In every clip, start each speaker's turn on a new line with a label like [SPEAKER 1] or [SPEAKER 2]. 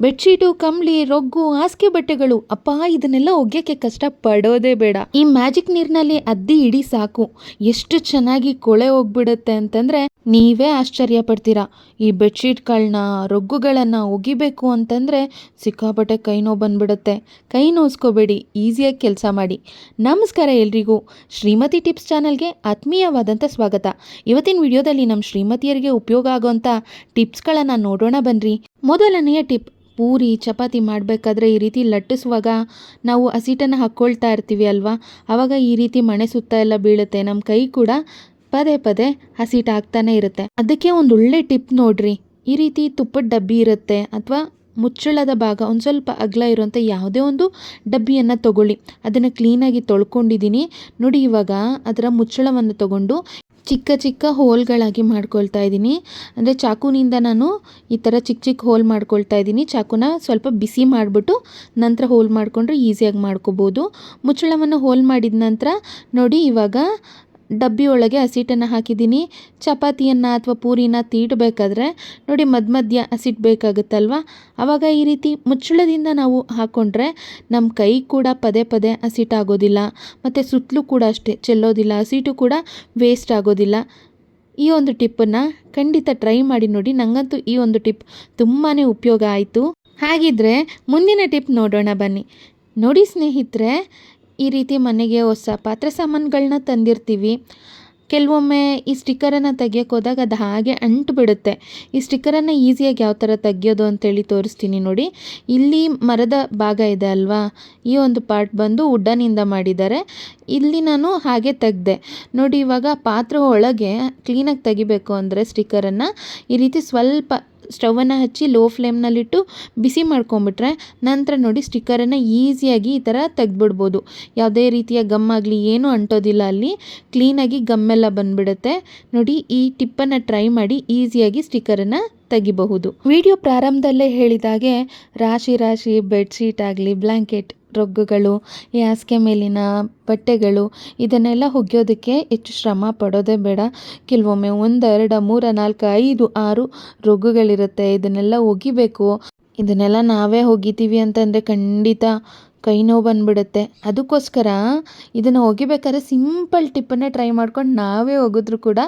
[SPEAKER 1] Bedsheet, ಕಂಬಳಿ, ರೊಗ್ಗು, ಹಾಸಿಗೆ ಬಟ್ಟೆಗಳು. ಅಪ್ಪ, ಇದನ್ನೆಲ್ಲ ಒಗ್ಯಕ್ಕೆ ಕಷ್ಟ ಪಡೋದೇ ಬೇಡ. ಈ ಮ್ಯಾಜಿಕ್ ನೀರಿನಲ್ಲಿ ಅದ್ದಿ ಇಡಿ ಸಾಕು. ಎಷ್ಟು ಚೆನ್ನಾಗಿ ಕೊಳೆ ಹೋಗ್ಬಿಡುತ್ತೆ ಅಂತಂದ್ರೆ ನೀವೇ ಆಶ್ಚರ್ಯ ಪಡ್ತೀರಾ ಈ ಬೆಡ್ಶೀಟ್ಗಳನ್ನ ರೊಗ್ಗುಗಳನ್ನು ಒಗಿಬೇಕು ಅಂತಂದರೆ ಸಿಕ್ಕಾಪಟ್ಟೆ ಕೈ ನೋವು ಬಂದ್ಬಿಡುತ್ತೆ. ಕೈ ನೋಯಿಸ್ಕೋಬೇಡಿ ಈಸಿಯಾಗಿ ಕೆಲಸ ಮಾಡಿ. ನಮಸ್ಕಾರ ಎಲ್ರಿಗೂ. ಶ್ರೀಮತಿ ಟಿಪ್ಸ್ ಚಾನಲ್ಗೆ ಆತ್ಮೀಯವಾದಂಥ ಸ್ವಾಗತ. ಇವತ್ತಿನ ವಿಡಿಯೋದಲ್ಲಿ ನಮ್ಮ ಶ್ರೀಮತಿಯರಿಗೆ ಉಪಯೋಗ ಆಗೋಂಥ ಟಿಪ್ಸ್ಗಳನ್ನು ನೋಡೋಣ ಬನ್ನಿರಿ ಮೊದಲನೆಯ ಟಿಪ್, ಪೂರಿ, ಚಪಾತಿ ಮಾಡಬೇಕಾದ್ರೆ ಈ ರೀತಿ ಲಟ್ಟಿಸುವಾಗ ನಾವು ಹಸಿಟನ್ನು ಹಾಕ್ಕೊಳ್ತಾ ಇರ್ತೀವಿ ಅಲ್ವಾ? ಆವಾಗ ಈ ರೀತಿ ಮಣೆ ಸುತ್ತ ಎಲ್ಲ ಬೀಳುತ್ತೆ ನಮ್ಮ ಕೈ ಕೂಡ ಪದೇ ಪದೇ ಹಸಿಟ್ ಆಗ್ತಾನೆ ಇರುತ್ತೆ. ಅದಕ್ಕೆ ಒಂದು ಒಳ್ಳೆ ಟಿಪ್ ನೋಡ್ರಿ. ಈ ರೀತಿ ತುಪ್ಪದ ಡಬ್ಬಿ ಇರುತ್ತೆ ಅಥವಾ ಮುಚ್ಚಳದ ಭಾಗ, ಒಂದು ಸ್ವಲ್ಪ ಅಗಲ ಇರುವಂಥ ಯಾವುದೇ ಒಂದು ಡಬ್ಬಿಯನ್ನು ತಗೊಳ್ಳಿ. ಅದನ್ನು ಕ್ಲೀನಾಗಿ ತೊಳ್ಕೊಂಡಿದ್ದೀನಿ ನೋಡಿ ಇವಾಗ ಅದರ ಮುಚ್ಚಳವನ್ನು ತಗೊಂಡು ಚಿಕ್ಕ ಚಿಕ್ಕ ಹೋಲ್ಗಳಾಗಿ ಮಾಡ್ಕೊಳ್ತಾ ಇದ್ದೀನಿ ಅಂದರೆ ಚಾಕುನಿಂದ ನಾನು ಈ ಥರ ಚಿಕ್ಕ ಚಿಕ್ಕ ಹೋಲ್ ಮಾಡ್ಕೊಳ್ತಾ ಇದ್ದೀನಿ ಚಾಕುನ ಸ್ವಲ್ಪ ಬಿಸಿ ಮಾಡಿಬಿಟ್ಟು ನಂತರ ಹೋಲ್ ಮಾಡಿಕೊಂಡ್ರೆ ಈಸಿಯಾಗಿ ಮಾಡ್ಕೋಬೋದು. ಮುಚ್ಚಳವನ್ನು ಹೋಲ್ ಮಾಡಿದ ನಂತರ ನೋಡಿ ಇವಾಗ ಡಬ್ಬಿ ಒಳಗೆ ಹಸಿಟ್ಟನ್ನು ಹಾಕಿದ್ದೀನಿ. ಚಪಾತಿಯನ್ನು ಅಥವಾ ಪೂರಿನ ತೀಡಬೇಕಾದ್ರೆ ನೋಡಿ ಮಧ್ಯ ಮಧ್ಯ ಹಸಿಟ್ಟು ಬೇಕಾಗುತ್ತಲ್ವ? ಆವಾಗ ಈ ರೀತಿ ಮುಚ್ಚಳದಿಂದ ನಾವು ಹಾಕ್ಕೊಂಡ್ರೆ ನಮ್ಮ ಕೈ ಕೂಡ ಪದೇ ಪದೇ ಹಸಿಟ್ಟಾಗೋದಿಲ್ಲ ಮತ್ತು ಸುತ್ತಲೂ ಕೂಡ ಅಷ್ಟೇ ಚೆಲ್ಲೋದಿಲ್ಲ ಹಸಿಟ್ಟು ಕೂಡ ವೇಸ್ಟ್ ಆಗೋದಿಲ್ಲ. ಈ ಒಂದು ಟಿಪ್ಪನ್ನು ಖಂಡಿತ ಟ್ರೈ ಮಾಡಿ ನೋಡಿ. ನನಗಂತೂ ಈ ಒಂದು ಟಿಪ್ ತುಂಬಾ ಉಪಯೋಗ ಆಯಿತು. ಹಾಗಿದ್ರೆ ಮುಂದಿನ ಟಿಪ್ ನೋಡೋಣ ಬನ್ನಿ. ನೋಡಿ ಸ್ನೇಹಿತರೆ ಈ ರೀತಿ ಮನೆಗೆ ಹೊಸ ಪಾತ್ರೆ ಸಾಮಾನುಗಳನ್ನ ತಂದಿರ್ತೀವಿ. ಕೆಲವೊಮ್ಮೆ ಈ ಸ್ಟಿಕ್ಕರನ್ನು ತೆಗಿಯೋಕೆ ಹೋದಾಗ ಅದು ಹಾಗೆ ಅಂಟು ಬಿಡುತ್ತೆ. ಈ ಸ್ಟಿಕ್ಕರನ್ನು ಈಸಿಯಾಗಿ ಯಾವ ಥರ ತೆಗಿಯೋದು ಅಂತೇಳಿ ತೋರಿಸ್ತೀನಿ ನೋಡಿ. ಇಲ್ಲಿ ಮರದ ಭಾಗ ಇದೆ ಅಲ್ವಾ? ಈ ಒಂದು ಪಾರ್ಟ್ ಬಂದು ಉಡ್ಡನಿಂದ ಮಾಡಿದ್ದಾರೆ. ಇಲ್ಲಿ ನಾನು ಹಾಗೆ ತೆಗೆದೆ. ನೋಡಿ ಇವಾಗ ಪಾತ್ರೆ ಒಳಗೆ ಕ್ಲೀನಾಗಿ ತೆಗಿಬೇಕು ಅಂದರೆ ಸ್ಟಿಕ್ಕರನ್ನು ಈ ರೀತಿ ಸ್ವಲ್ಪ ಸ್ಟವನ್ನು ಹಚ್ಚಿ ಲೋ ಫ್ಲೇಮ್ನಲ್ಲಿಟ್ಟು ಬಿಸಿ ಮಾಡ್ಕೊಂಬಿಟ್ರೆ ನಂತರ ನೋಡಿ ಸ್ಟಿಕ್ಕರನ್ನು ಈಸಿಯಾಗಿ ಈ ಥರ ತೆಗೆದ್ಬಿಡ್ಬೋದು. ಯಾವುದೇ ರೀತಿಯ ಗಮ್ ಆಗಲಿ, ಏನೂ ಅಂಟೋದಿಲ್ಲ. ಅಲ್ಲಿ ಕ್ಲೀನಾಗಿ ಗಮ್ಮೆಲ್ಲ ಬಂದುಬಿಡುತ್ತೆ. ನೋಡಿ, ಈ ಟಿಪ್ಪನ್ನು ಟ್ರೈ ಮಾಡಿ ಈಸಿಯಾಗಿ ಸ್ಟಿಕ್ಕರನ್ನು ತೆಗಿಬಹುದು. ವಿಡಿಯೋ ಪ್ರಾರಂಭದಲ್ಲೇ ಹೇಳಿದಾಗೆ ರಾಶಿ ರಾಶಿ ಬೆಡ್ಶೀಟ್ ಆಗಲಿ, ಬ್ಲ್ಯಾಂಕೆಟ್ ರೊಗ್ಗುಗಳು ಹಾಸಿಗೆ ಮೇಲಿನ ಬಟ್ಟೆಗಳು, ಇದನ್ನೆಲ್ಲ ಒಗ್ಯೋದಕ್ಕೆ ಹೆಚ್ಚು ಶ್ರಮ ಪಡೋದೇ ಬೇಡ. ಕೆಲವೊಮ್ಮೆ ಒಂದು, ಎರಡು, ಮೂರು, ನಾಲ್ಕು, ಐದು, ಆರು ರೊಗ್ಗುಗಳಿರುತ್ತೆ. ಇದನ್ನೆಲ್ಲ ಒಗಿಬೇಕು ಇದನ್ನೆಲ್ಲ ನಾವೇ ಒಗಿತೀವಿ ಅಂತಂದರೆ ಖಂಡಿತ ಕೈ ನೋವು ಬಂದ್ಬಿಡುತ್ತೆ. ಅದಕ್ಕೋಸ್ಕರ ಇದನ್ನು ಒಗಿಬೇಕಾದ್ರೆ ಸಿಂಪಲ್ ಟಿಪ್ಪನ್ನೇ ಟ್ರೈ ಮಾಡ್ಕೊಂಡು ನಾವೇ ಒಗೆದ್ರೂ ಕೂಡ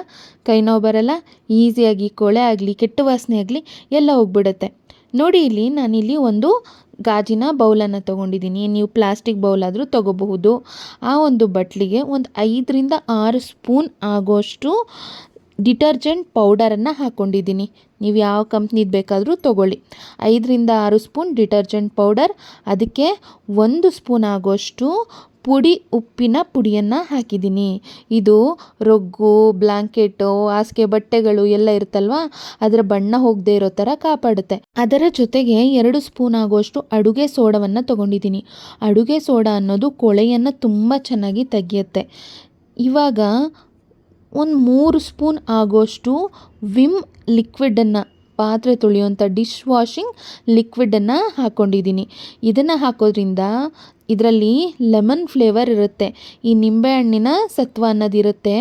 [SPEAKER 1] ಕೈ ನೋವು ಬರಲ್ಲ. ಈಸಿಯಾಗಿ, ಕೊಳೆ ಆಗಲಿ, ಕೆಟ್ಟ ವಾಸನೆ ಆಗಲಿ ಎಲ್ಲ ಹೋಗ್ಬಿಡುತ್ತೆ ನೋಡಿ, ಇಲ್ಲಿ ನಾನಿಲ್ಲಿ ಒಂದು ಗಾಜಿನ ಬೌಲನ್ನು ತೊಗೊಂಡಿದ್ದೀನಿ. ನೀವು ಪ್ಲಾಸ್ಟಿಕ್ ಬೌಲ್ ಆದರೂ ತೊಗೋಬಹುದು. ಆ ಒಂದು ಬಟ್ಲಿಗೆ ಒಂದು ಐದರಿಂದ ಆರು ಸ್ಪೂನ್ ಆಗೋಷ್ಟು ಡಿಟರ್ಜೆಂಟ್ ಪೌಡರನ್ನು ಹಾಕ್ಕೊಂಡಿದ್ದೀನಿ ನೀವು ಯಾವ ಕಂಪ್ನಿದು ಬೇಕಾದರೂ ತೊಗೊಳ್ಳಿ. ಐದರಿಂದ ಆರು ಸ್ಪೂನ್ ಡಿಟರ್ಜೆಂಟ್ ಪೌಡರ್, ಅದಕ್ಕೆ ಒಂದು ಸ್ಪೂನ್ ಆಗೋಷ್ಟು ಪುಡಿ ಉಪ್ಪಿನ ಪುಡಿಯನ್ನು ಹಾಕಿದ್ದೀನಿ. ಇದು ರೊಗ್ಗು ಬ್ಲ್ಯಾಂಕೆಟು ಹಾಸಿಗೆ ಬಟ್ಟೆಗಳು ಎಲ್ಲ ಇರುತ್ತಲ್ವ? ಅದರ ಬಣ್ಣ ಹೋಗದೆ ಇರೋ ಥರ ಕಾಪಾಡುತ್ತೆ. ಅದರ ಜೊತೆಗೆ ಎರಡು ಸ್ಪೂನ್ ಆಗುವಷ್ಟು ಅಡುಗೆ ಸೋಡವನ್ನು ತೊಗೊಂಡಿದ್ದೀನಿ. ಅಡುಗೆ ಸೋಡಾ ಅನ್ನೋದು ಕೊಳೆಯನ್ನು ತುಂಬ ಚೆನ್ನಾಗಿ ತೆಗೆಯುತ್ತೆ. ಇವಾಗ ಒಂದು ಮೂರು ಸ್ಪೂನ್ ಆಗೋಷ್ಟು ವಿಮ್ ಲಿಕ್ವಿಡನ್ನು ಪಾತ್ರೆ ತೊಳೆಯುವಂಥ ಡಿಶ್ ವಾಷಿಂಗ್ ಲಿಕ್ವಿಡನ್ನು ಹಾಕ್ಕೊಂಡಿದ್ದೀನಿ ಇದನ್ನು ಹಾಕೋದ್ರಿಂದ ಇದರಲ್ಲಿ ಲೆಮನ್ ಫ್ಲೇವರ್ ಇರುತ್ತೆ. ಈ ನಿಂಬೆಹಣ್ಣಿನ ಸತ್ವ ಅನ್ನೋದಿರುತ್ತೆ.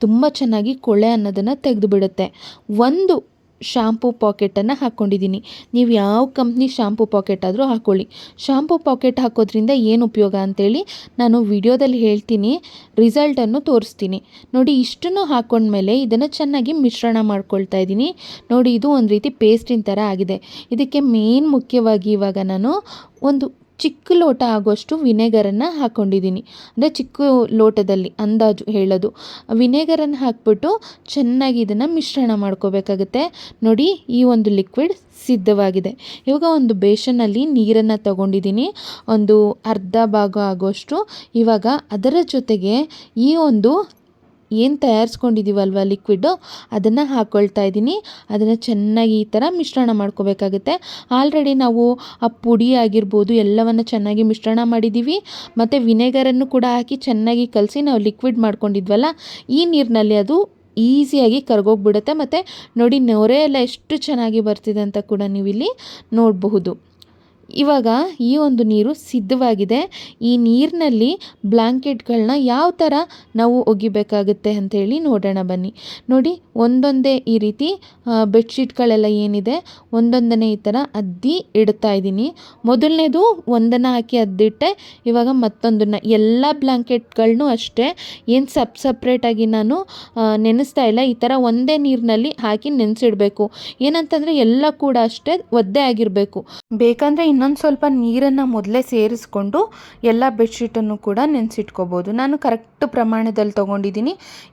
[SPEAKER 1] ತುಂಬ ಚೆನ್ನಾಗಿ ಕೊಳೆ ಅನ್ನೋದನ್ನು ತೆಗೆದುಬಿಡುತ್ತೆ. ಒಂದು ಶಾಂಪೂ ಪಾಕೆಟನ್ನು ಹಾಕ್ಕೊಂಡಿದ್ದೀನಿ. ನೀವು ಯಾವ ಕಂಪ್ನಿ ಶಾಂಪೂ ಪಾಕೆಟ್ ಆದರೂ ಹಾಕ್ಕೊಳ್ಳಿ ಶಾಂಪೂ ಪಾಕೆಟ್ ಹಾಕೋದ್ರಿಂದ ಏನು ಉಪಯೋಗ ಅಂತೇಳಿ ನಾನು ವಿಡಿಯೋದಲ್ಲಿ ಹೇಳ್ತೀನಿ. ರಿಸಲ್ಟನ್ನು ತೋರಿಸ್ತೀನಿ. ನೋಡಿ, ಇಷ್ಟನ್ನು ಹಾಕ್ಕೊಂಡ್ಮೇಲೆ ಇದನ್ನು ಚೆನ್ನಾಗಿ ಮಿಶ್ರಣ ಮಾಡ್ಕೊಳ್ತಾ ಇದ್ದೀನಿ. ನೋಡಿ, ಇದು ಒಂದು ರೀತಿ ಪೇಸ್ಟಿನ ಥರ ಆಗಿದೆ. ಇದಕ್ಕೆ ಮೇನ್ ಮುಖ್ಯವಾಗಿ ಇವಾಗ ನಾನು ಒಂದು ಚಿಕ್ಕ ಲೋಟ ಆಗೋಷ್ಟು ವಿನೆಗರನ್ನು ಹಾಕ್ಕೊಂಡಿದ್ದೀನಿ ಅಂದರೆ ಚಿಕ್ಕ ಲೋಟದಲ್ಲಿ ಅಂದಾಜು ಹೇಳೋದು. ವಿನೆಗರನ್ನು ಹಾಕ್ಬಿಟ್ಟು ಚೆನ್ನಾಗಿ ಇದನ್ನು ಮಿಶ್ರಣ ಮಾಡ್ಕೋಬೇಕಾಗುತ್ತೆ. ನೋಡಿ, ಈ ಒಂದು ಲಿಕ್ವಿಡ್ ಸಿದ್ಧವಾಗಿದೆ. ಇವಾಗ ಒಂದು ಬೇಷನಲ್ಲಿ ನೀರನ್ನು ತಗೊಂಡಿದ್ದೀನಿ. ಒಂದು ಅರ್ಧ ಭಾಗ ಆಗೋಷ್ಟು. ಇವಾಗ ಅದರ ಜೊತೆಗೆ ಈ ಒಂದು ಏನು ತಯಾರಿಸ್ಕೊಂಡಿದ್ದೀವಲ್ವ ಲಿಕ್ವಿಡ್ಡು ಅದನ್ನು ಹಾಕ್ಕೊಳ್ತಾ ಇದ್ದೀನಿ. ಅದನ್ನು ಚೆನ್ನಾಗಿ ಈ ಥರ ಮಿಶ್ರಣ ಮಾಡ್ಕೋಬೇಕಾಗುತ್ತೆ. ಆಲ್ರೆಡಿ ನಾವು ಆ ಪುಡಿ ಆಗಿರ್ಬೋದು, ಎಲ್ಲವನ್ನು ಚೆನ್ನಾಗಿ ಮಿಶ್ರಣ ಮಾಡಿದ್ದೀವಿ ಮತ್ತು ವಿನೆಗರನ್ನು ಕೂಡ ಹಾಕಿ ಚೆನ್ನಾಗಿ ಕಲಸಿ ನಾವು ಲಿಕ್ವಿಡ್ ಮಾಡ್ಕೊಂಡಿದ್ವಲ್ಲ, ಈ ನೀರಿನಲ್ಲಿ ಅದು ಈಸಿಯಾಗಿ ಕರ್ಗೋಗ್ಬಿಡುತ್ತೆ. ಮತ್ತು ನೋಡಿ, ನೊರೆ ಎಲ್ಲ ಎಷ್ಟು ಚೆನ್ನಾಗಿ ಬರ್ತಿದೆ ಅಂತ ಕೂಡ ನೀವು ಇಲ್ಲಿ ನೋಡಬಹುದು. ಇವಾಗ ಈ ಒಂದು ನೀರು ಸಿದ್ಧವಾಗಿದೆ. ಈ ನೀರಿನಲ್ಲಿ ಬ್ಲ್ಯಾಂಕೆಟ್ಗಳನ್ನ ಯಾವ ಥರ ನಾವು ಒಗಿಬೇಕಾಗುತ್ತೆ ಅಂಥೇಳಿ ನೋಡೋಣ ಬನ್ನಿ. ನೋಡಿ, ಒಂದೊಂದೇ ಈ ರೀತಿ ಬೆಡ್ಶೀಟ್ಗಳೆಲ್ಲ ಏನಿದೆ ಒಂದೊಂದನೇ ಈ ಥರ ಅದ್ದಿ ಇಡ್ತಾ ಇದ್ದೀನಿ. ಮೊದಲನೇದು ಒಂದನ್ನು ಹಾಕಿ ಅದ್ದಿಟ್ಟೆ, ಇವಾಗ ಮತ್ತೊಂದನ್ನು. ಎಲ್ಲ ಬ್ಲ್ಯಾಂಕೆಟ್ಗಳನ್ನೂ ಅಷ್ಟೇ. ಏನು ಸಪ್ ಸಪ್ರೇಟಾಗಿ ನಾನು ನೆನೆಸ್ತಾ ಇಲ್ಲ. ಈ ಥರ ಒಂದೇ ನೀರಿನಲ್ಲಿ ಹಾಕಿ ನೆನೆಸಿಡಬೇಕು. ಏನಂತಂದರೆ ಎಲ್ಲ ಕೂಡ ಅಷ್ಟೇ ಒದ್ದೆ ಆಗಿರಬೇಕು. ಬೇಕಂದರೆ ಇನ್ನೊಂದು ಸ್ವಲ್ಪ ನೀರನ್ನು ಮೊದಲೇ ಸೇರಿಸ್ಕೊಂಡು ಎಲ್ಲ ಬೆಡ್ಶೀಟನ್ನು ಕೂಡ ನೆನೆಸಿಟ್ಕೋಬೋದು. ನಾನು ಕರೆಕ್ಟ್ ಪ್ರಮಾಣದಲ್ಲಿ ತೊಗೊಂಡಿದ್ದೀನಿ.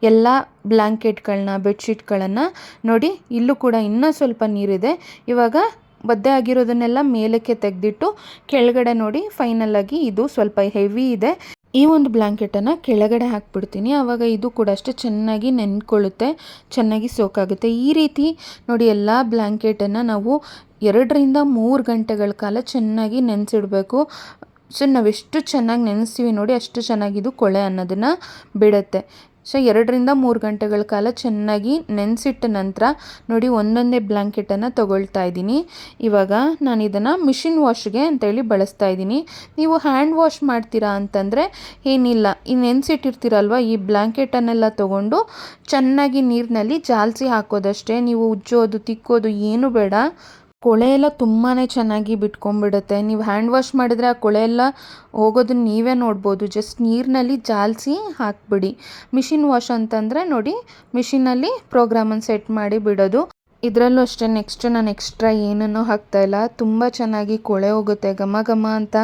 [SPEAKER 1] ಎಲ್ಲ ಬ್ಲ್ಯಾಂಕೆಟ್ಗಳನ್ನ ಬೆಡ್ಶೀಟ್ಗಳನ್ನು ನೋಡಿ, ಇಲ್ಲೂ ಕೂಡ ಇನ್ನೂ ಸ್ವಲ್ಪ ನೀರಿದೆ. ಇವಾಗ ಒದ್ದೆ ಆಗಿರೋದನ್ನೆಲ್ಲ ಮೇಲಕ್ಕೆ ತೆಗೆದಿಟ್ಟು ಕೆಳಗಡೆ ನೋಡಿ, ಫೈನಲ್ ಆಗಿ ಇದು ಸ್ವಲ್ಪ ಹೆವಿ ಇದೆ. ಈ ಒಂದು ಬ್ಲ್ಯಾಂಕೆಟನ್ನು ಕೆಳಗಡೆ ಹಾಕ್ಬಿಡ್ತೀನಿ. ಆವಾಗ ಇದು ಕೂಡ ಅಷ್ಟೇ ಚೆನ್ನಾಗಿ ನೆನ್ಕೊಳ್ಳುತ್ತೆ, ಚೆನ್ನಾಗಿ ಸೋಕಾಗುತ್ತೆ. ಈ ರೀತಿ ನೋಡಿ ಎಲ್ಲ ಬ್ಲ್ಯಾಂಕೆಟನ್ನು ನಾವು ಎರಡರಿಂದ ಮೂರು ಗಂಟೆಗಳ ಕಾಲ ಚೆನ್ನಾಗಿ ನೆನೆಸಿಡಬೇಕು. ಸೊ ನಾವೆಷ್ಟು ಚೆನ್ನಾಗಿ ನೆನೆಸ್ತೀವಿ ನೋಡಿ ಅಷ್ಟು ಚೆನ್ನಾಗಿ ಇದು ಕೊಳೆ ಅನ್ನೋದನ್ನು ಬಿಡುತ್ತೆ. ಸೊ ಎರಡರಿಂದ ಮೂರು ಗಂಟೆಗಳ ಕಾಲ ಚೆನ್ನಾಗಿ ನೆನೆಸಿಟ್ಟ ನಂತರ ನೋಡಿ ಒಂದೊಂದೇ ಬ್ಲ್ಯಾಂಕೆಟನ್ನು ತೊಗೊಳ್ತಾ ಇದ್ದೀನಿ. ಇವಾಗ ನಾನು ಇದನ್ನು ಮಿಷಿನ್ ವಾಶ್ಗೆ ಅಂತೇಳಿ ಬಳಸ್ತಾ ಇದ್ದೀನಿ. ನೀವು ಹ್ಯಾಂಡ್ ವಾಶ್ ಮಾಡ್ತೀರಾ ಅಂತಂದರೆ ಏನಿಲ್ಲ, ಈ ನೆನೆಸಿಟ್ಟಿರ್ತೀರಲ್ವ ಈ ಬ್ಲ್ಯಾಂಕೆಟನ್ನೆಲ್ಲ ತೊಗೊಂಡು ಚೆನ್ನಾಗಿ ನೀರಿನಲ್ಲಿ ಜಾಲಿಸಿ ಹಾಕೋದಷ್ಟೇ. ನೀವು ಉಜ್ಜೋದು, ತಿಕ್ಕೋದು ಏನು ಬೇಡ. ಕೊಳೆ ಎಲ್ಲ ತುಂಬಾ ಚೆನ್ನಾಗಿ ಬಿಟ್ಕೊಂಡ್ಬಿಡುತ್ತೆ. ನೀವು ಹ್ಯಾಂಡ್ ವಾಶ್ ಮಾಡಿದರೆ ಆ ಕೊಳೆ ಎಲ್ಲ ಹೋಗೋದನ್ನ ನೀವೇ ನೋಡ್ಬೋದು. ಜಸ್ಟ್ ನೀರಿನಲ್ಲಿ ಜಾಲಿಸಿ ಹಾಕ್ಬಿಡಿ. ಮಿಷಿನ್ ವಾಶ್ ಅಂತಂದರೆ ನೋಡಿ ಮಿಷಿನಲ್ಲಿ ಪ್ರೋಗ್ರಾಮನ್ನು ಸೆಟ್ ಮಾಡಿ ಬಿಡೋದು. ಇದರಲ್ಲೂ ಅಷ್ಟೇ ನೆಕ್ಸ್ಟ್ ನಾನು ಎಕ್ಸ್ಟ್ರಾ ಏನನ್ನೂ ಹಾಕ್ತಾಯಿಲ್ಲ ತುಂಬ ಚೆನ್ನಾಗಿ ಕೊಳೆ ಹೋಗುತ್ತೆ, ಘಮ ಘಮ ಅಂತ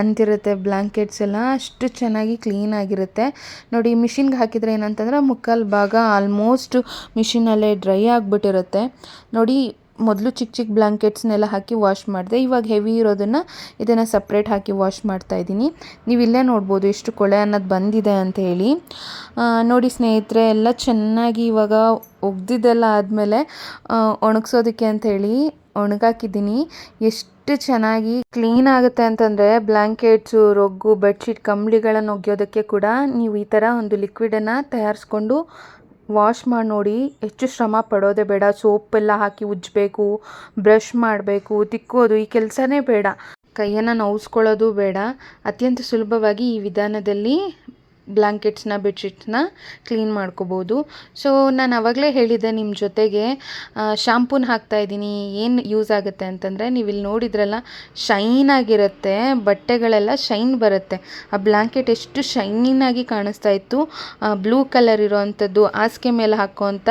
[SPEAKER 1] ಅಂತಿರುತ್ತೆ ಬ್ಲ್ಯಾಂಕೆಟ್ಸ್ ಎಲ್ಲ. ಅಷ್ಟು ಚೆನ್ನಾಗಿ ಕ್ಲೀನ್ ಆಗಿರುತ್ತೆ. ನೋಡಿ ಮಿಷಿನ್ಗೆ ಹಾಕಿದರೆ ಏನಂತಂದರೆ ಮುಕ್ಕಾಲು ಭಾಗ ಆಲ್ಮೋಸ್ಟ್ ಮಿಷಿನಲ್ಲೇ ಡ್ರೈ ಆಗಿಬಿಟ್ಟಿರುತ್ತೆ. ನೋಡಿ ಮೊದಲು ಚಿಕ್ಕ ಚಿಕ್ಕ ಬ್ಲ್ಯಾಂಕೆಟ್ಸ್ನೆಲ್ಲ ಹಾಕಿ ವಾಶ್ ಮಾಡಿದೆ. ಇವಾಗ ಹೆವಿ ಇರೋದನ್ನು ಇದನ್ನು ಸಪ್ರೇಟ್ ಹಾಕಿ ವಾಶ್ ಮಾಡ್ತಾ ಇದ್ದೀನಿ. ನೀವು ಇಲ್ಲೇ ನೋಡ್ಬೋದು ಎಷ್ಟು ಕೊಳೆ ಅನ್ನೋದು ಬಂದಿದೆ ಅಂತ ಹೇಳಿ. ನೋಡಿ ಸ್ನೇಹಿತರೆ, ಎಲ್ಲ ಚೆನ್ನಾಗಿ ಇವಾಗ ಒಗ್ದಿದ್ದೆಲ್ಲ ಆದಮೇಲೆ ಒಣಗಿಸೋದಕ್ಕೆ ಅಂತ ಹೇಳಿ ಒಣಗಾಕಿದ್ದೀನಿ. ಎಷ್ಟು ಚೆನ್ನಾಗಿ ಕ್ಲೀನ್ ಆಗುತ್ತೆ ಅಂತಂದರೆ ಬ್ಲ್ಯಾಂಕೆಟ್ಸು ರೊಗ್ಗು, ಬೆಡ್ಶೀಟ್, ಕಂಬಳಿಗಳನ್ನು ಒಗೆಯೋದಕ್ಕೆ ಕೂಡ ನೀವು ಈ ಥರ ಒಂದು ಲಿಕ್ವಿಡನ್ನು ತಯಾರಿಸ್ಕೊಂಡು ವಾಶ್ ಮಾಡಿ ನೋಡಿ, ಹೆಚ್ಚು ಶ್ರಮ ಪಡೋದೆ ಬೇಡ. ಸೋಪೆಲ್ಲ ಹಾಕಿ ಉಜ್ಜಬೇಕು, ಬ್ರಷ್ ಮಾಡಬೇಕು, ತಿಕ್ಕೋದು ಈ ಕೆಲಸನೇ ಬೇಡ. ಕೈಯನ್ನು ನೋವಿಸ್ಕೊಳ್ಳೋದು ಬೇಡ. ಅತ್ಯಂತ ಸುಲಭವಾಗಿ ಈ ವಿಧಾನದಲ್ಲಿ ಬ್ಲ್ಯಾಂಕೆಟ್ಸ್ನ ಬೆಡ್ಶೀಟ್ಸ್ನ ಕ್ಲೀನ್ ಮಾಡ್ಕೋಬೋದು. ಸೊ ನಾನು ಆವಾಗಲೇ ಹೇಳಿದ್ದೆ ನಿಮ್ಮ ಜೊತೆಗೆ ಶಾಂಪೂನ ಹಾಕ್ತಾ ಇದ್ದೀನಿ, ಏನು ಯೂಸ್ ಆಗುತ್ತೆ ಅಂತಂದರೆ ನೀವು ಇಲ್ಲಿ ನೋಡಿದ್ರಲ್ಲ ಶೈನ್ ಆಗಿರುತ್ತೆ, ಬಟ್ಟೆಗಳೆಲ್ಲ ಶೈನ್ ಬರುತ್ತೆ. ಆ ಬ್ಲ್ಯಾಂಕೆಟ್ ಎಷ್ಟು ಶೈನಾಗಿ ಕಾಣಿಸ್ತಾ ಇತ್ತು ಬ್ಲೂ ಕಲರ್ ಇರೋವಂಥದ್ದು ಹಾಸಿಗೆ ಮೇಲೆ ಹಾಕೋವಂಥ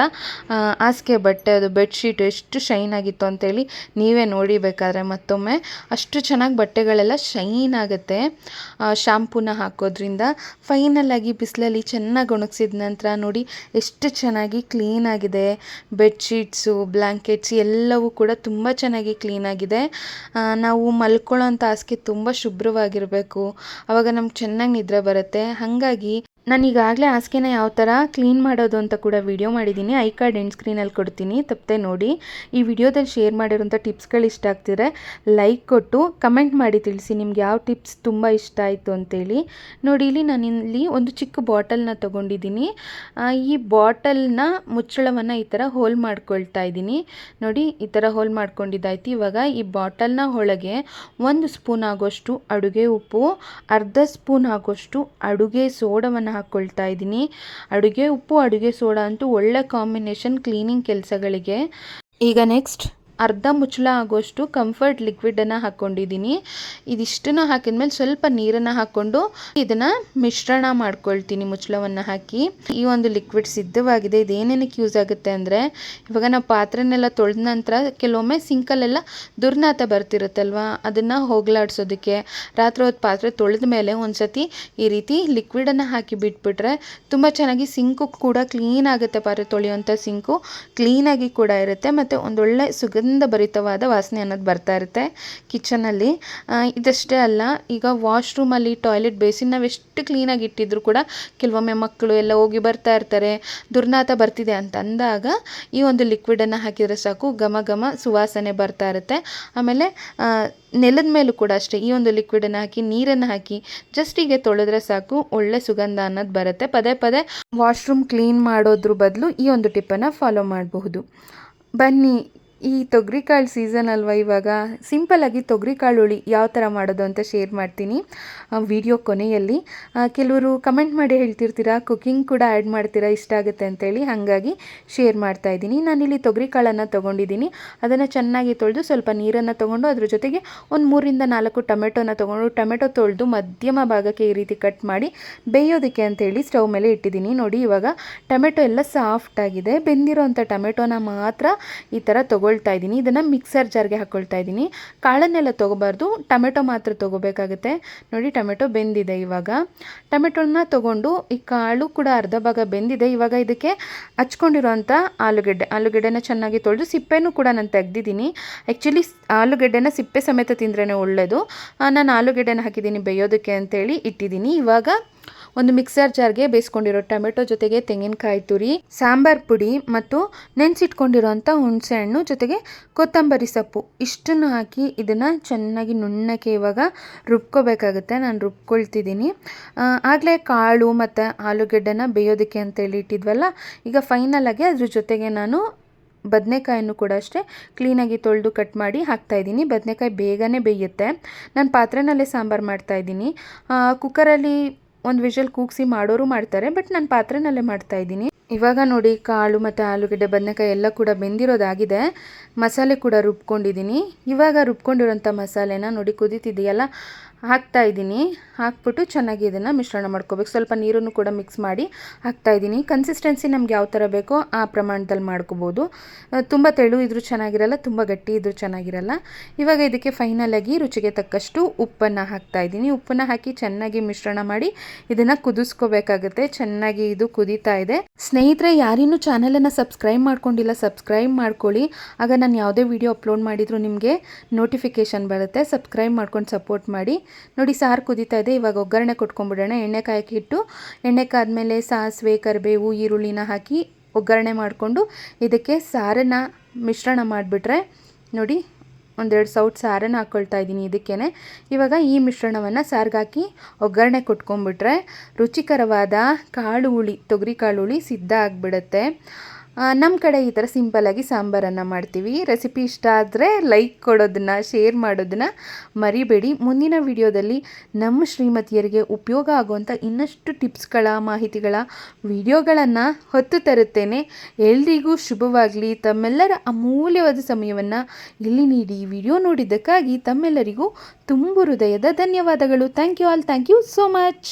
[SPEAKER 1] ಹಾಸಿಗೆ ಬಟ್ಟೆ, ಅದು ಬೆಡ್ಶೀಟ್ ಎಷ್ಟು ಶೈನ್ ಆಗಿತ್ತು ಅಂತೇಳಿ ನೀವೇ ನೋಡಿಬೇಕಾದ್ರೆ ಮತ್ತೊಮ್ಮೆ, ಅಷ್ಟು ಚೆನ್ನಾಗಿ ಬಟ್ಟೆಗಳೆಲ್ಲ ಶೈನ್ ಆಗುತ್ತೆ. ಶಾಂಪೂನ ಹಾಕೋದ್ರಿಂದ ಫೈನಲ್ ಆಗಿ ಬಿಸಿಲಲ್ಲಿ ಚೆನ್ನಾಗಿ ಒಣಗಿಸಿದ ನಂತರ ನೋಡಿ ಎಷ್ಟು ಚೆನ್ನಾಗಿ ಕ್ಲೀನ್ ಆಗಿದೆ. ಬೆಡ್ಶೀಟ್ಸು ಬ್ಲ್ಯಾಂಕೆಟ್ಸ್ ಎಲ್ಲವೂ ಕೂಡ ತುಂಬ ಚೆನ್ನಾಗಿ ಕ್ಲೀನ್ ಆಗಿದೆ. ನಾವು ಮಲ್ಕೊಳ್ಳೋ ಅಂಥ ಹಾಸಿಗೆ ತುಂಬ ಶುಭ್ರವಾಗಿರಬೇಕು. ಆವಾಗ ನಮ್ಗೆ ಚೆನ್ನಾಗಿ ನಿದ್ರೆ ಬರುತ್ತೆ. ಹಾಗಾಗಿ ನಾನು ಈಗಾಗಲೇ ಹಾಸಿಗೆನ ಯಾವ ಥರ ಕ್ಲೀನ್ ಮಾಡೋದು ಅಂತ ಕೂಡ ವಿಡಿಯೋ ಮಾಡಿದ್ದೀನಿ. ಐ ಕಾರ್ಡ್ ಎಂಡ್ ಸ್ಕ್ರೀನಲ್ಲಿ ಕೊಡ್ತೀನಿ. ತಪ್ಪದೆ ನೋಡಿ. ಈ ವಿಡಿಯೋದಲ್ಲಿ ಶೇರ್ ಮಾಡಿರೋಂಥ ಟಿಪ್ಸ್ಗಳು ಇಷ್ಟ ಆಗ್ತಿದ್ರೆ ಲೈಕ್ ಕೊಟ್ಟು ಕಮೆಂಟ್ ಮಾಡಿ ತಿಳಿಸಿ ನಿಮ್ಗೆ ಯಾವ ಟಿಪ್ಸ್ ತುಂಬ ಇಷ್ಟ ಆಯಿತು ಅಂತೇಳಿ. ನೋಡಿ, ಇಲ್ಲಿ ನಾನು ಇಲ್ಲಿ ಒಂದು ಚಿಕ್ಕ ಬಾಟಲ್ನ ತೊಗೊಂಡಿದ್ದೀನಿ. ಈ ಬಾಟಲ್ನ ಮುಚ್ಚಳವನ್ನು ಈ ಥರ ಹೋಲ್ ಮಾಡ್ಕೊಳ್ತಾ ಇದ್ದೀನಿ. ನೋಡಿ, ಈ ಥರ ಹೋಲ್ ಮಾಡ್ಕೊಂಡಿದ್ದಾಯ್ತು. ಇವಾಗ ಈ ಬಾಟಲ್ನ ಒಳಗೆ ಒಂದು ಸ್ಪೂನ್ ಆಗೋಷ್ಟು ಅಡುಗೆ ಉಪ್ಪು, ಅರ್ಧ ಸ್ಪೂನ್ ಆಗೋಷ್ಟು ಅಡುಗೆ ಸೋಡವನ್ನು ಹಾಕ್ಕೊಳ್ತಾ ಇದ್ದೀನಿ. ಅಡುಗೆ ಉಪ್ಪು ಅಡುಗೆ ಸೋಡಾ ಅಂತೂ ಒಳ್ಳೆ ಕಾಂಬಿನೇಷನ್ ಕ್ಲೀನಿಂಗ್ ಕೆಲಸಗಳಿಗೆ. ಈಗ ನೆಕ್ಸ್ಟ್ ಅರ್ಧ ಮುಚ್ಚಳ ಆಗೋಷ್ಟು ಕಂಫರ್ಟ್ ಲಿಕ್ವಿಡನ್ನು ಹಾಕ್ಕೊಂಡಿದ್ದೀನಿ ಇದಿಷ್ಟನ್ನು ಹಾಕಿದ್ಮೇಲೆ ಸ್ವಲ್ಪ ನೀರನ್ನು ಹಾಕ್ಕೊಂಡು ಇದನ್ನು ಮಿಶ್ರಣ ಮಾಡ್ಕೊಳ್ತೀನಿ ಮುಚ್ಚಳವನ್ನು ಹಾಕಿ. ಈ ಒಂದು ಲಿಕ್ವಿಡ್ ಸಿದ್ಧವಾಗಿದೆ. ಇದೇನೇನಕ್ಕೆ ಯೂಸ್ ಆಗುತ್ತೆ ಅಂದರೆ, ಇವಾಗ ನಾವು ಪಾತ್ರೆನೆಲ್ಲ ತೊಳೆದ ನಂತರ ಕೆಲವೊಮ್ಮೆ ಸಿಂಕಲ್ಲೆಲ್ಲ ದುರ್ನಾತ ಬರ್ತಿರುತ್ತಲ್ವ? ಅದನ್ನು ಹೋಗಲಾಡ್ಸೋದಕ್ಕೆ. ರಾತ್ರಿ ಹೊತ್ತು ಪಾತ್ರೆ ತೊಳೆದ ಮೇಲೆ ಒಂದು ಸತಿ ಈ ರೀತಿ ಲಿಕ್ವಿಡನ್ನು ಹಾಕಿ ಬಿಟ್ಬಿಟ್ರೆ ತುಂಬ ಚೆನ್ನಾಗಿ ಸಿಂಕು ಕೂಡ ಕ್ಲೀನ್ ಆಗುತ್ತೆ ಪಾತ್ರೆ ತೊಳೆಯುವಂಥ ಸಿಂಕು ಕ್ಲೀನಾಗಿ ಕೂಡ ಇರುತ್ತೆ. ಮತ್ತು ಒಂದೊಳ್ಳೆ ಸುಗಂಧ ಭರಿತವಾದ ವಾಸನೆ ಅನ್ನೋದು ಬರ್ತಾ ಇರುತ್ತೆ ಕಿಚನಲ್ಲಿ. ಇದಷ್ಟೇ ಅಲ್ಲ, ಈಗ ವಾಶ್ರೂಮಲ್ಲಿ ಟಾಯ್ಲೆಟ್ ಬೇಸಿನ್ ನಾವೆಷ್ಟು ಕ್ಲೀನಾಗಿ ಇಟ್ಟಿದ್ರು ಕೂಡ ಕೆಲವೊಮ್ಮೆ ಮಕ್ಕಳು ಎಲ್ಲ ಹೋಗಿ ಬರ್ತಾ ಇರ್ತಾರೆ, ದುರ್ನಾತ ಬರ್ತಿದೆ ಅಂತ ಅಂದಾಗ ಈ ಒಂದು ಲಿಕ್ವಿಡನ್ನು ಹಾಕಿದರೆ ಸಾಕು, ಘಮ ಘಮ ಸುವಾಸನೆ ಬರ್ತಾ ಇರುತ್ತೆ. ಆಮೇಲೆ ನೆಲದ ಮೇಲೂ ಕೂಡ ಅಷ್ಟೇ ಈ ಒಂದು ಲಿಕ್ವಿಡನ್ನು ಹಾಕಿ, ನೀರನ್ನು ಹಾಕಿ ಜಸ್ಟ್ ಹೀಗೆ ತೊಳೆದ್ರೆ ಸಾಕು, ಒಳ್ಳೆ ಸುಗಂಧ ಅನ್ನೋದು ಬರುತ್ತೆ. ಪದೇ ಪದೇ ವಾಶ್ರೂಮ್ ಕ್ಲೀನ್ ಮಾಡೋದ್ರ ಬದಲು ಈ ಒಂದು ಟಿಪ್ಪನ್ನು ಫಾಲೋ ಮಾಡಬಹುದು. ಬನ್ನಿ ಈ ತೊಗರಿಕಾಳು ಸೀಸನ್ ಅಲ್ವಾ ಇವಾಗ? ಸಿಂಪಲ್ಲಾಗಿ ತೊಗರಿಕಾಳು ಹುಳಿ ಯಾವ ಥರ ಮಾಡೋದು ಅಂತ ಶೇರ್ ಮಾಡ್ತೀನಿ. ವಿಡಿಯೋ ಕೊನೆಯಲ್ಲಿ. ಕೆಲವರು ಕಮೆಂಟ್ ಮಾಡಿ ಹೇಳ್ತಿರ್ತೀರಾ ಕುಕಿಂಗ್ ಕೂಡ ಆ್ಯಡ್ ಮಾಡ್ತೀರಾ, ಇಷ್ಟ ಆಗುತ್ತೆ ಅಂತೇಳಿ ಹಾಗಾಗಿ ಶೇರ್ ಮಾಡ್ತಾ ಇದ್ದೀನಿ. ನಾನಿಲ್ಲಿ ತೊಗರಿಕಾಳನ್ನು ತೊಗೊಂಡಿದ್ದೀನಿ. ಅದನ್ನು ಚೆನ್ನಾಗಿ ತೊಳೆದು ಸ್ವಲ್ಪ ನೀರನ್ನು ತೊಗೊಂಡು ಅದ್ರ ಜೊತೆಗೆ ಒಂದು ಮೂರಿಂದ ನಾಲ್ಕು ಟೊಮೆಟೊನ ತೊಗೊಂಡು ಟೊಮೆಟೊ ತೊಳೆದು ಮಧ್ಯಮ ಭಾಗಕ್ಕೆ ಈ ರೀತಿ ಕಟ್ ಮಾಡಿ ಬೇಯೋದಕ್ಕೆ ಅಂತೇಳಿ ಸ್ಟವ್ ಮೇಲೆ ಇಟ್ಟಿದ್ದೀನಿ. ನೋಡಿ ಇವಾಗ ಟೊಮೆಟೊ ಎಲ್ಲ ಸಾಫ್ಟ್ ಆಗಿದೆ. ಬೆಂದಿರೋಂಥ ಟೊಮೆಟೊನ ಮಾತ್ರ ಈ ಥರ ತೊಗೊಳ್ತಾ ಇದ್ದೀನಿ. ಇದನ್ನು ಮಿಕ್ಸರ್ ಜಾರ್ಗೆ ಹಾಕ್ಕೊಳ್ತಾ ಇದ್ದೀನಿ. ಕಾಳನ್ನೆಲ್ಲ ತೊಗೋಬಾರ್ದು. ಟೊಮೆಟೊ ಮಾತ್ರ ತೊಗೋಬೇಕಾಗುತ್ತೆ. ನೋಡಿ, ಟೊಮೆಟೊ ಬೆಂದಿದೆ ಇವಾಗ. ಟೊಮೆಟೊನ ತೊಗೊಂಡು ಈ ಕಾಳು ಕೂಡ ಅರ್ಧ ಭಾಗ ಬೆಂದಿದೆ. ಇವಾಗ ಇದಕ್ಕೆ ಹಚ್ಕೊಂಡಿರೋಂಥ ಆಲೂಗೆಡ್ಡೆ. ಆಲೂಗೆಡ್ಡೆನ ಚೆನ್ನಾಗಿ ತೊಳೆದು ಸಿಪ್ಪೆನೂ ಕೂಡ ನಾನು ತೆಗ್ದಿದ್ದೀನಿ. ಆ್ಯಕ್ಚುಲಿ ಆಲೂಗೆಡ್ಡೆನ ಸಿಪ್ಪೆ ಸಮೇತ ತಿಂದ್ರೇ ಒಳ್ಳೆಯದು ನಾನು ಆಲೂಗೆಡ್ಡೆನ ಹಾಕಿದ್ದೀನಿ ಬೇಯೋದಕ್ಕೆ ಅಂತೇಳಿ ಇಟ್ಟಿದ್ದೀನಿ. ಇವಾಗ ಒಂದು ಮಿಕ್ಸರ್ ಜಾರ್ಗೆ ಬೇಯಿಸ್ಕೊಂಡಿರೋ ಟೊಮೆಟೊ ಜೊತೆಗೆ ತೆಂಗಿನಕಾಯಿ ತುರಿ, ಸಾಂಬಾರ್ ಪುಡಿ ಮತ್ತು ನೆನೆಸಿಟ್ಕೊಂಡಿರೋಂಥ ಹುಣಸೆಹಣ್ಣು ಜೊತೆಗೆ ಕೊತ್ತಂಬರಿ ಸೊಪ್ಪು. ಇಷ್ಟನ್ನು ಹಾಕಿ ಇದನ್ನು ಚೆನ್ನಾಗಿ ನುಣ್ಣಕ್ಕೆ ಇವಾಗ ರುಬ್ಕೋಬೇಕಾಗುತ್ತೆ. ನಾನು ರುಬ್ಕೊಳ್ತಿದ್ದೀನಿ. ಆಗಲೇ ಕಾಳು ಮತ್ತು ಆಲೂಗೆಡ್ಡೆನ ಬೇಯೋದಕ್ಕೆ ಅಂತೇಳಿ ಇಟ್ಟಿದ್ವಲ್ಲ, ಈಗ ಫೈನಲಾಗಿ ಅದ್ರ ಜೊತೆಗೆ ನಾನು ಬದನೆಕಾಯನ್ನು ಕೂಡ ಅಷ್ಟೇ ಕ್ಲೀನಾಗಿ ತೊಳೆದು ಕಟ್ ಮಾಡಿ ಹಾಕ್ತಾಯಿದ್ದೀನಿ ಬದನೆಕಾಯಿ ಬೇಗನೆ ಬೇಯುತ್ತೆ. ನಾನು ಪಾತ್ರೆನಲ್ಲೇ ಸಾಂಬಾರು ಮಾಡ್ತಾಯಿದ್ದೀನಿ ಕುಕ್ಕರಲ್ಲಿ ಒಂದು ವಿಷಲ್ ಕೂಗಿಸಿ ಮಾಡೋರು ಮಾಡ್ತಾರೆ ಬಟ್ ನಾನು ಪಾತ್ರೆನಲ್ಲೇ ಮಾಡ್ತಾಯಿದ್ದೀನಿ ಇವಾಗ ನೋಡಿ, ಕಾಳು ಮತ್ತು ಆಲೂಗಡ್ಡೆ, ಬದನೆಕಾಯಿ ಎಲ್ಲ ಕೂಡ ಬೆಂದಿರೋದಾಗಿದೆ. ಮಸಾಲೆ ಕೂಡ ರುಬ್ಕೊಂಡಿದ್ದೀನಿ. ಇವಾಗ ರುಬ್ಕೊಂಡಿರೋಂಥ ಮಸಾಲೆನ ನೋಡಿ ಕುದೀತಿದೆಯಲ್ಲ ಹಾಕ್ತಾ ಇದ್ದೀನಿ. ಹಾಕ್ಬಿಟ್ಟು ಚೆನ್ನಾಗಿ ಇದನ್ನು ಮಿಶ್ರಣ ಮಾಡ್ಕೋಬೇಕು. ಸ್ವಲ್ಪ ನೀರನ್ನು ಕೂಡ ಮಿಕ್ಸ್ ಮಾಡಿ ಹಾಕ್ತಾ ಇದ್ದೀನಿ. ಕನ್ಸಿಸ್ಟೆನ್ಸಿ ನಮ್ಗೆ ಯಾವ ಥರ ಬೇಕೋ ಆ ಪ್ರಮಾಣದಲ್ಲಿ ಮಾಡ್ಕೋಬೋದು. ತುಂಬ ತೆಳು ಇದ್ರೂ ಚೆನ್ನಾಗಿರಲ್ಲ, ತುಂಬ ಗಟ್ಟಿ ಇದ್ರೂ ಚೆನ್ನಾಗಿರಲ್ಲ. ಇವಾಗ ಇದಕ್ಕೆ ಫೈನಲಾಗಿ ರುಚಿಗೆ ತಕ್ಕಷ್ಟು ಉಪ್ಪನ್ನು ಹಾಕ್ತಾ ಇದ್ದೀನಿ. ಉಪ್ಪನ್ನು ಹಾಕಿ ಚೆನ್ನಾಗಿ ಮಿಶ್ರಣ ಮಾಡಿ ಇದನ್ನು ಕುದಿಸ್ಕೋಬೇಕಾಗುತ್ತೆ. ಚೆನ್ನಾಗಿ ಇದು ಕುದೀತಾ ಇದೆ. ಸ್ನೇಹಿತರೆ, ಯಾರಿನ್ನೂ ಚಾನಲನ್ನು ಸಬ್ಸ್ಕ್ರೈಬ್ ಮಾಡ್ಕೊಂಡಿಲ್ಲ ಸಬ್ಸ್ಕ್ರೈಬ್ ಮಾಡ್ಕೊಳ್ಳಿ. ಆಗ ನಾನು ಯಾವುದೇ ವಿಡಿಯೋ ಅಪ್ಲೋಡ್ ಮಾಡಿದರೂ ನಿಮಗೆ ನೋಟಿಫಿಕೇಷನ್ ಬರುತ್ತೆ. ಸಬ್ಸ್ಕ್ರೈಬ್ ಮಾಡ್ಕೊಂಡು ಸಪೋರ್ಟ್ ಮಾಡಿ. ನೋಡಿ ಸಾರು ಕುದೀತಾ ಇದೆ. ಇವಾಗ ಒಗ್ಗರಣೆ ಕೊಟ್ಕೊಂಡ್ಬಿಡೋಣ. ಎಣ್ಣೆ ಕಾಯಕ್ಕೆ ಇಟ್ಟು ಎಣ್ಣೆ ಕಾದ್ಮೇಲೆ ಸಾಸಿವೆ, ಕರಿಬೇವು, ಈರುಳ್ಳಿನ ಹಾಕಿ ಒಗ್ಗರಣೆ ಮಾಡಿಕೊಂಡು ಇದಕ್ಕೆ ಸಾರನ್ನು ಮಿಶ್ರಣ ಮಾಡಿಬಿಟ್ರೆ ನೋಡಿ ಒಂದೆರಡು ಸೌಟ್ ಸಾರನ್ನು ಹಾಕ್ಕೊಳ್ತಾ ಇದ್ದೀನಿ ಇದಕ್ಕೇ ಇವಾಗ ಈ ಮಿಶ್ರಣವನ್ನು ಸಾರ್ಗೆ ಹಾಕಿ ಒಗ್ಗರಣೆ ಕೊಟ್ಕೊಂಡ್ಬಿಟ್ರೆ ರುಚಿಕರವಾದ ಕಾಳು ಹುಳಿ, ತೊಗರಿ ಕಾಳು ಹುಳಿ ಸಿದ್ಧ ಆಗಿಬಿಡುತ್ತೆ. ನಮ್ಮ ಕಡೆ ಈ ಥರ ಸಿಂಪಲ್ಲಾಗಿ ಸಾಂಬಾರನ್ನು ಮಾಡ್ತೀವಿ. ರೆಸಿಪಿ ಇಷ್ಟ ಆದರೆ ಲೈಕ್ ಕೊಡೋದನ್ನು, ಶೇರ್ ಮಾಡೋದನ್ನು ಮರಿಬೇಡಿ. ಮುಂದಿನ ವಿಡಿಯೋದಲ್ಲಿ ನಮ್ಮ ಶ್ರೀಮತಿಯರಿಗೆ ಉಪಯೋಗ ಆಗುವಂಥ ಇನ್ನಷ್ಟು ಟಿಪ್ಸ್ಗಳ, ಮಾಹಿತಿಗಳ, ವಿಡಿಯೋಗಳನ್ನು ಹೊತ್ತು ತರುತ್ತೇನೆ. ಎಲ್ರಿಗೂ ಶುಭವಾಗಲಿ. ತಮ್ಮೆಲ್ಲರ ಅಮೂಲ್ಯವಾದ ಸಮಯವನ್ನು ಇಲ್ಲಿ ನೀಡಿ ವಿಡಿಯೋ ನೋಡಿದ್ದಕ್ಕಾಗಿ ತಮ್ಮೆಲ್ಲರಿಗೂ ತುಂಬು ಹೃದಯದ ಧನ್ಯವಾದಗಳು. Thank you all. Thank you so much.